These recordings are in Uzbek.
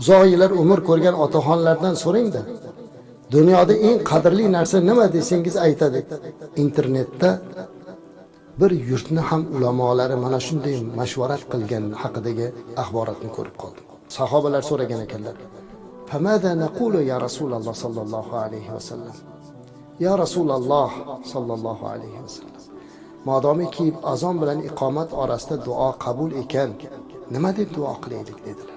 uzoq yillar umr ko'rgan otaxonlardan so'rangda dunyoda eng qadrli narsa nima desangiz aytadi internetda bir yurtni ham ulamolari mana shunday mashvarat qilgan haqidagi axborotni ko'rib qoldim sahobalar so'ragan ekanlar فماذا نقول يا رسول الله صلى الله عليه وسلم يا رسول الله صلى الله عليه وسلم modomiki azon bilan iqomat orasida duo qabul ekan nima deb duo qilaylik dedilar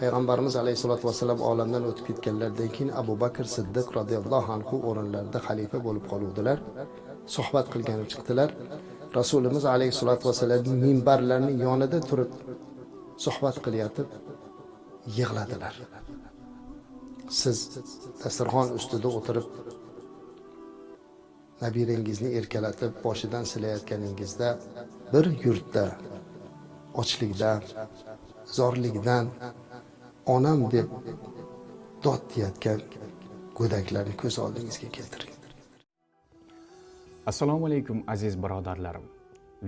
Payg'ambarimiz alayhissalotu vassalam olamdan o'tib ketganlaridan keyin abu bakr siddiq roziyallohu anhu o'rinlarida xalifa bo'lib qoluvdilar. Suhbat qilgani chiqdilar. Rasulimiz alayhissalotu vassalam minbarlarni yonida turib suhbat qilayotib yig'ladilar. Siz dasturxon ustida o'tirib nabirangizni erkalatib boshidan silayotganingizda bir yurtda ochlikdan zorlikdan onam deb dod deyayotgan go'daklarni ko'z oldingizga keltiring. Assalomu alaykum aziz birodarlarim.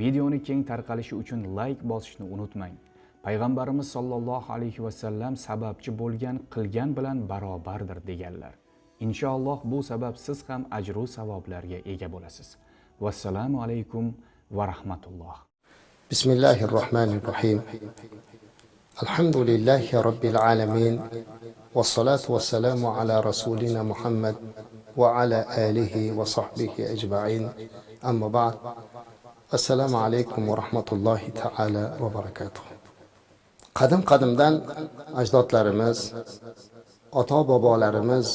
Videoni keng tarqalishi uchun layk bosishni unutmang. Payg'ambarimiz sollallohu alayhi vasallam sababchi bo'lgan qilgan bilan barobardir deganlar. Inshaalloh bu sabab siz ham ajru savoblarga ega bo'lasiz. Vassalomu alaykum va rahmatulloh. Bismillahi rohmanir rohim الحمد لله رب العالمين والصلاة والسلام على رسولنا محمد وعلى آله وصحبه أجمعين أما بعد السلام عليكم ورحمة الله تعالى وبركاته qadim qadimdan ajdodlarimiz ota bobolarimiz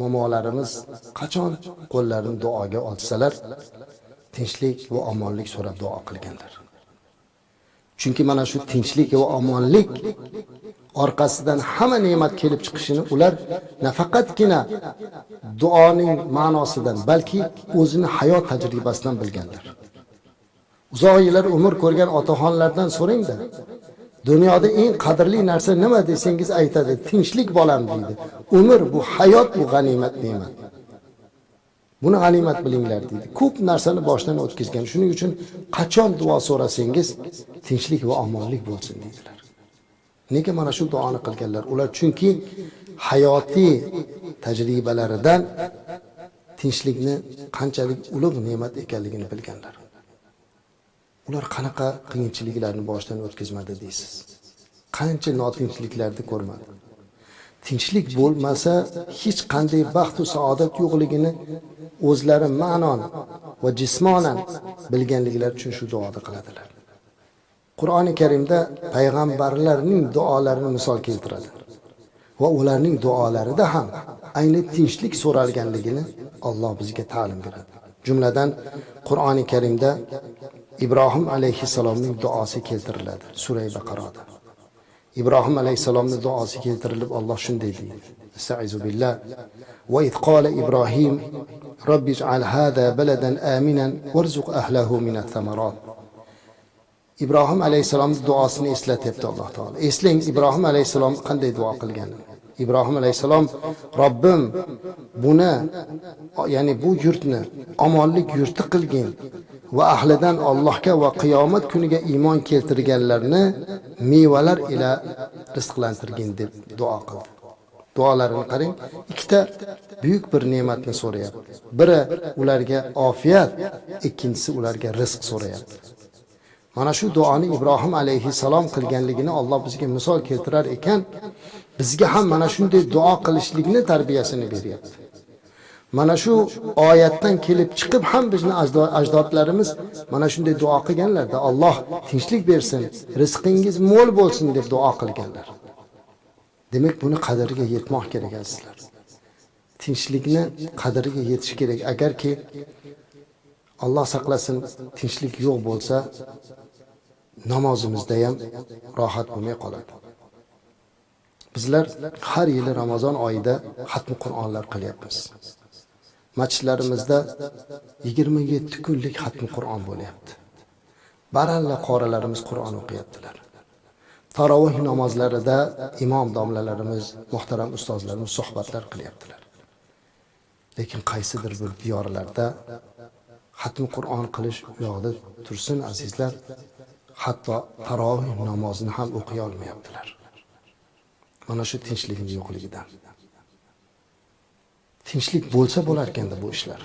momolarimiz qachon qo'llarini duoga olsalar tinchlik va omonlik so'rab duo qilganlar Chunki mana shu tinchlik va omonlik orqasidan hamma ne'mat kelib chiqishini ular nafaqatgina duoning ma'nosidan balki o'zini hayot tajribasidan bilganlar uzoq yillar umr ko'rgan otaxonlardan so'rangda dunyoda eng qadrli narsa nima desangiz aytadi tinchlik bolam deydi. Umr bu hayot bu g'animat ne'mat buni g'animat bilinglar deydi. Ko'p narsani boshdan o'tkazgan. Shuning uchun qachon duo so'rasangiz tinchlik va omonlik bo'lsin deydilar. Nega mana shu duoni qilganlar? Ular chunki hayotiy tajribalaridan tinchlikni qanchalik ulug' ne'mat ekanligini bilganlar. Ular qanaqa qiyinchiliklarni boshidan o'tkazmadi deysiz? Qancha notinchliklarni ko'rmadi? Tinchlik bo'lmasa hech qanday baxtu saodat yo'qligini o'zlari ma'non va jismonan bilganliklari uchun shu duoni qiladilar. Qur'oni karimda payg'ambarlarning duolarini misol keltiradi va ularning duolarida ham ayni tinchlik so'ralganligini Alloh bizga ta'lim beradi. Jumladan qur'oni karimda ibrohim alayhissalomning duosi keltiriladi suray baqaroda ibrohim alayhissalomning duosi keltirilib Alloh shunday deydi استعيذ بالله وإذ قال إبراهيم رب اجعل هذا بلدا آمنا وارزق أهله من الثمرات ibrohim alayhissalomni duosini eslatyapti alloh taolo eslang ibrohim alayhissalom qanday duo qilganini ibrohim alayhissalom robbim buni ya'ni bu yurtni omonlik yurti qilgin va ahlidan Allohga va qiyomat kuniga iymon keltirganlarni mevalar ila rizqlantirgin deb duo qildi duolarini qarang ikkita buyuk bir ne'matni so'rayapti. Biri ularga ofiyat ikkinchisi ularga rizq so'rayapti. Mana shu duoni ibrohim alayhissalom qilganligini Alloh bizga misol keltirar ekan bizga ham mana shunday duo qilishlikni tarbiyasini beryapti. Mana shu oyatdan kelib chiqib ham bizni ajdodlarimiz mana shunday duo qilganlarda Alloh tinchlik bersin rizqingiz mo'l bo'lsin deb duo qilganlar. Demak buni qadriga yetmoq kerak azizlar. Tinchlikni qadriga yetish kerak. Agarki Alloh saqlasin tinchlik yo'q bo'lsa namozimizda ham rohat bo'lmay qoladi. Bizlar har yili ramazon oyida xatmi qur'onlar qilyapmiz masjidlarimizda 27 kunlik xatmi qur'on bo'lyapti. Baralla qorilarimiz qur'on o'qiyaptilar. Taroveh namozlarida imom domlalarimiz muhtaram ustozlarimiz suhbatlar qilyaptilar. Lekin qaysidir bir diyorlarda xatmi qur'on qilish u yoqda tursin azizlar hatto taroveh namozini ham o'qiy olmayaptilar. Mana shu tinchlikning yo'qligidan. Tinchlik bo'lsa bo'lar ekanda bu ishlar.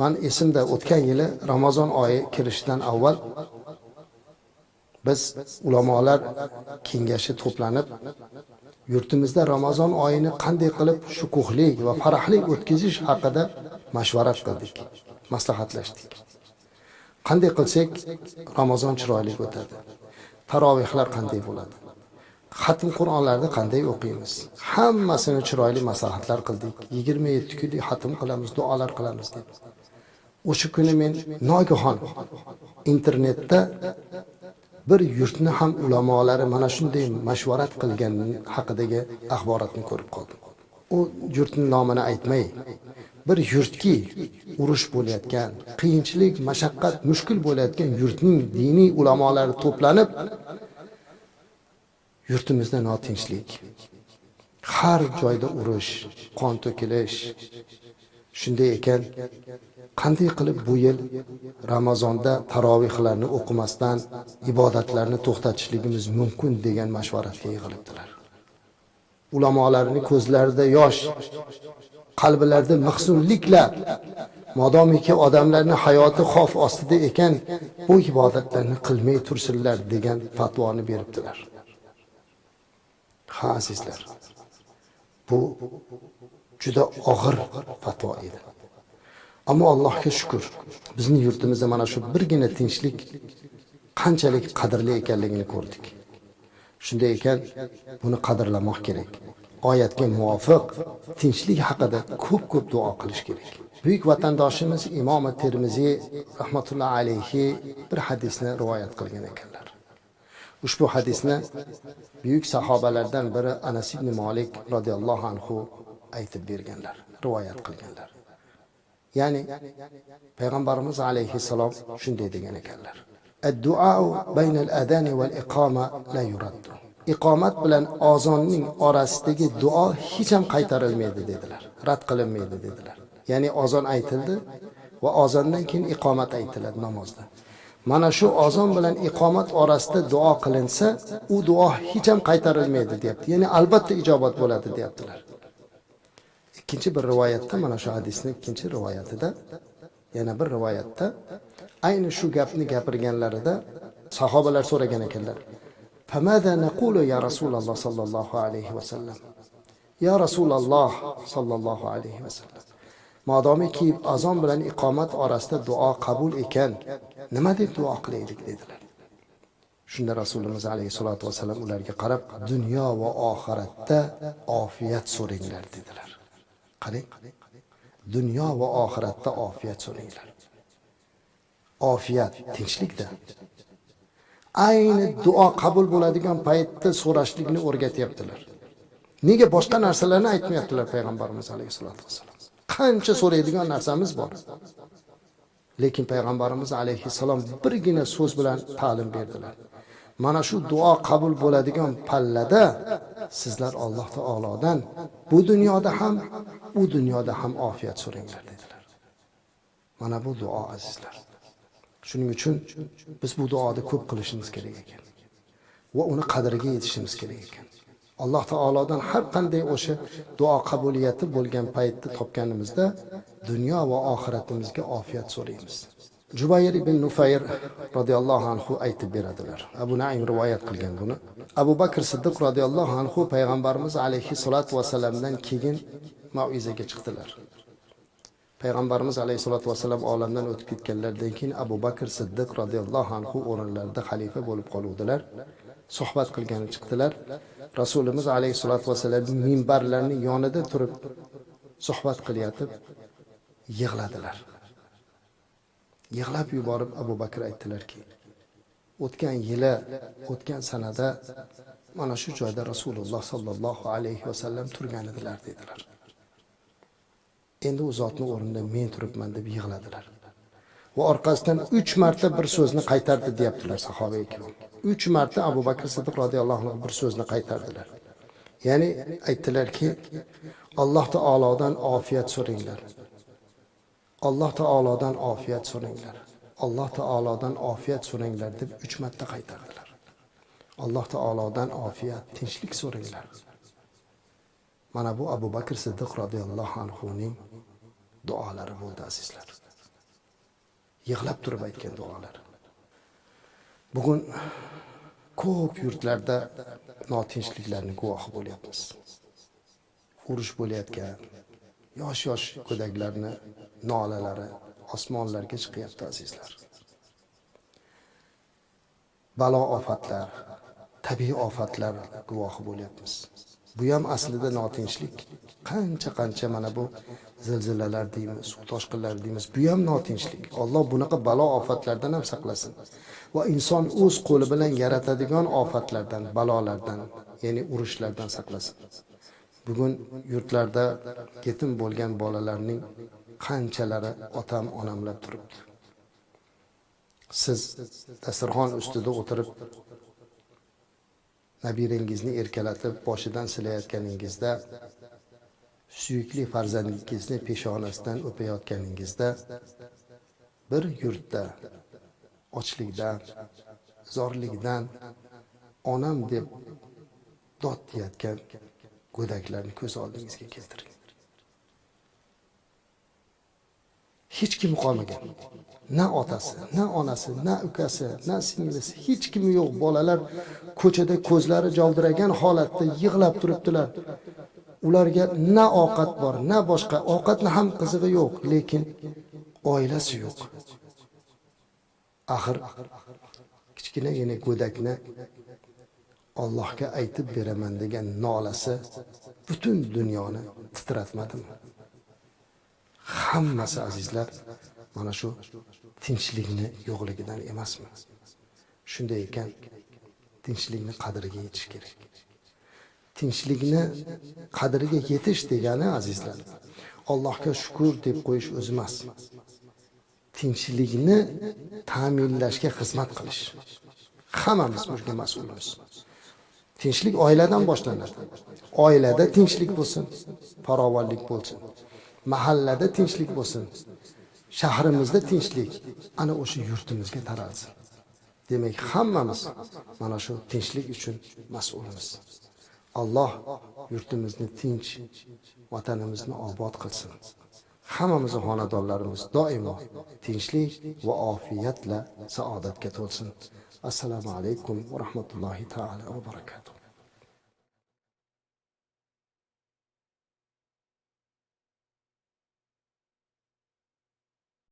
Man esimda o'tgan yili ramazon oyi kirishidan avval biz ulamolar kengashi to'planib yurtimizda ramazon oyini qanday qilib shukuhli va farahli o'tkazish haqida mashvarat qildik maslahatlashdik. Qanday qilsak ramazon chiroyli o'tadi. Tarovehlar qanday bo'ladi? Xatm qur'onlarni qanday o'qiymiz? Hammasini chiroyli maslahatlar qildik. Yigirma yetti kunlik xatm qilamiz duolar qilamiz deb. O'sha kuni men nogahon internetda bir yurtni ham ulamolari mana shunday mashvarat qilgani haqidagi axborotni ko'rib qoldim. U yurtni nomini aytmay bir yurtki urush bo'layotgan qiyinchilik mashaqqat mushkul bo'layotgan yurtning diniy ulamolari to'planib yurtimizda notinchlik har joyda urush qon to'kilish shunday ekan qanday qilib bu yil ramazonda tarovehlarni o'qimasdan ibodatlarni to'xtatishligimiz mumkin degan mashvaratga yig'ilibdilar. Ulamolarni ko'zlarida yosh qalblarida mahzunliklar modomiki odamlarni hayoti xavf ostida ekan bu ibodatlarni qilmay tursinlar degan fatvoni beribdilar. Ha azizlar bu juda og'ir fatvo edi. Ammo allohga shukur bizni yurtimizda mana shu birgina tinchlik qanchalik qadrli ekanligini ko'rdik. Shunday ekan buni qadrlamoq kerak. Oyatga muvofiq tinchlik haqida ko'p ko'p duo qilish kerak. Buyuk vatandoshimiz imomi termiziy rahmatullohi alayhi bir hadisni rivoyat qilgan ekanlar. Ushbu hadisni buyuk sahobalardan biri anas ibn molik roziyallohu anhu aytib berganlar rivoyat qilganlar. Ya'ni payg'ambarimiz alayhissalom shunday degan ekanlar. Adani la iqomat bilan ozonning orasidagi duo hech ham qaytarilmaydi dedilar. Rad qilinmaydi dedilar. Ya'ni ozon aytildi va ozondan keyin iqomat aytiladi namozda. mana shu ozon bilan iqomat orasida duo qilinsa u duo hech ham qaytarilmaydi deyapti ya'ni albatta ijobat bo'ladi deyaptilar ikkinchi bir rivoyatda mana shu hadisni ikkinchi rivoyatida yana bir rivoyatda ayni shu gapni gapirganlarida sahobalar so'ragan ekanlar فماذا نقول يا رسول الله صلى الله عليه وسلم يا رسول الله صلى الله عليه وسلم Modomiki azon bilan iqomat orasida duo qabul ekan nima deb duo qilaylik dedilar. Shunda rasulimiz alayhissalotu vassalam ularga qarab dunyo va oxiratda ofiyat so'ranglar dedilar. Qarang dunyo va oxiratda ofiyat so'ranglar. Ofiyat tinchlikda. Ayni duo qabul bo'ladigan paytda so'rashlikni o'rgatyaptilar. Nega boshqa narsalarni aytmayaptilar payg'ambarimiz alayhissalotu vassalam? Qancha so'raydigan narsamiz bor. Lekin payg'ambarimiz alayhissalom birgina so'z bilan ta'lim berdilar. Mana shu duo qabul bo'ladigan pallada sizlar alloh taolodan bu dunyoda ham u dunyoda ham ofiyat so'ranglar dedilar. Mana bu duo azizlar. Shuning uchun biz bu duoni ko'p qilishimiz kerak ekan va uni qadriga yetishimiz kerak ekan. Alloh taolodan har qanday o'sha duo qabuliyati bo'lgan paytni topganimizda dunyo va oxiratimizga ofiyat so'raymiz. Jubayr ibn nufayr roziyallohu anhu aytib beradilar. Abu naim rivoyat qilgan buni. Abu bakr siddiq roziyallohu anhu payg'ambarimiz alayhissalotu vassalamdan keyin maizaga chiqdilar. Payg'ambarimiz alayhissalotu vassalam olamdan o'tib ketganlaridan keyin abu bakr siddiq roziyallohu anhu o'rinlarida xalifa bo'lib qoluvdilar. Suhbat qilgani chiqdilar. Rasulimiz alayhissalotu vassalam minbarlarni yonida turib suhbat qilayotib yig'ladilar. Yig'lab yuborib abu bakr aytdilarki o'tgan yili o'tgan sanada mana shu joyda rasululloh sollallohu alayhi vasallam turgan edilar dedilar. Endi u zotni o'rnida men turibman deb yig'ladilar. Va orqasidan uch marta bir so'zni qaytardi deyaptilar sahoba ikrom uch marta abu bakr siddiq roziyallohu anhu bir so'zni qaytardilar ya'ni aytdilarki alloh taolodan ofiyat so'ranglar alloh taolodan ofiyat so'ranglar alloh taolodan ofiyat so'ranglar deb uch marta qaytardilar alloh taolodan ofiyat tinchlik so'ranglar mana bu abu bakr siddiq roziyallohu anhuning duolari bo'ldi azizlar. Yig'lab turib aytgan duolari bugun ko'p yurtlarda notinchliklarni guvohi bo'lyapmiz. Urush bo'layotgan yosh yosh go'daklarni nolalari osmonlarga chiqyapti azizlar. Balo ofatlar tabiiy ofatlar guvohi bo'lyapmiz. Bu ham aslida notinchlik. Qancha qancha mana bu zilzilalar deymiz suv toshqinlari deymiz bu ham notinchlik. Alloh bunaqa balo ofatlardan ham saqlasin. Va inson o'z qo'li bilan yaratadigan ofatlardan balolardan ya'ni urushlardan saqlasin. Bugun yurtlarda yetim bo'lgan bolalarning qanchalari otam onamlar turibdi? Siz dasturxon ustida o'tirib nabirangizni erkalatib boshidan silayotganingizda suyukli farzandingizni peshonasidan o'payotganingizda bir yurtda ochlikdan zorlikdan onam deb dod deyayotgan go'daklarni ko'z oldingizga keltiring. Hech kim qolmagan. Na otasi na onasi na ukasi na singlisi hech kim yo'q. Bolalar ko'chada ko'zlari jovdiragan holatda yig'lab turibdilar. Ularga na ovqat bor na boshqa ovqatni ham qizig'i yo'q lekin oilasi yo'q. Axir kichkinagina go'dakni Allohga aytib beraman degan nolasi butun dunyoni titratmadimi? Hammasi azizlar mana shu tinchlikni yo'qligidan emasmi? Shunday ekan tinchlikni qadriga yetish kerak. Tinchlikni qadriga yetish degani azizlar allohga shukur deb qo'yish o'zi emas. Tinchlikni ta'minlashga xizmat qilish. Hammamiz bunga mas'ulmiz. Tinchlik oiladan boshlanadi. Oilada tinchlik bo'lsin farovonlik bo'lsin. Mahallada tinchlik bo'lsin. Shahrimizda tinchlik ana o'sha yurtimizga taralsin. Demak hammamiz mana shu tinchlik uchun mas'ulmiz. Alloh yurtimizni tinch vatanimizni obod qilsin. Hammamizni xonadonlarimiz doimo tinchlik va ofiyatla saodatga to'lsin. Assalomu alaykum va rahmatullohi taala va barakatuh.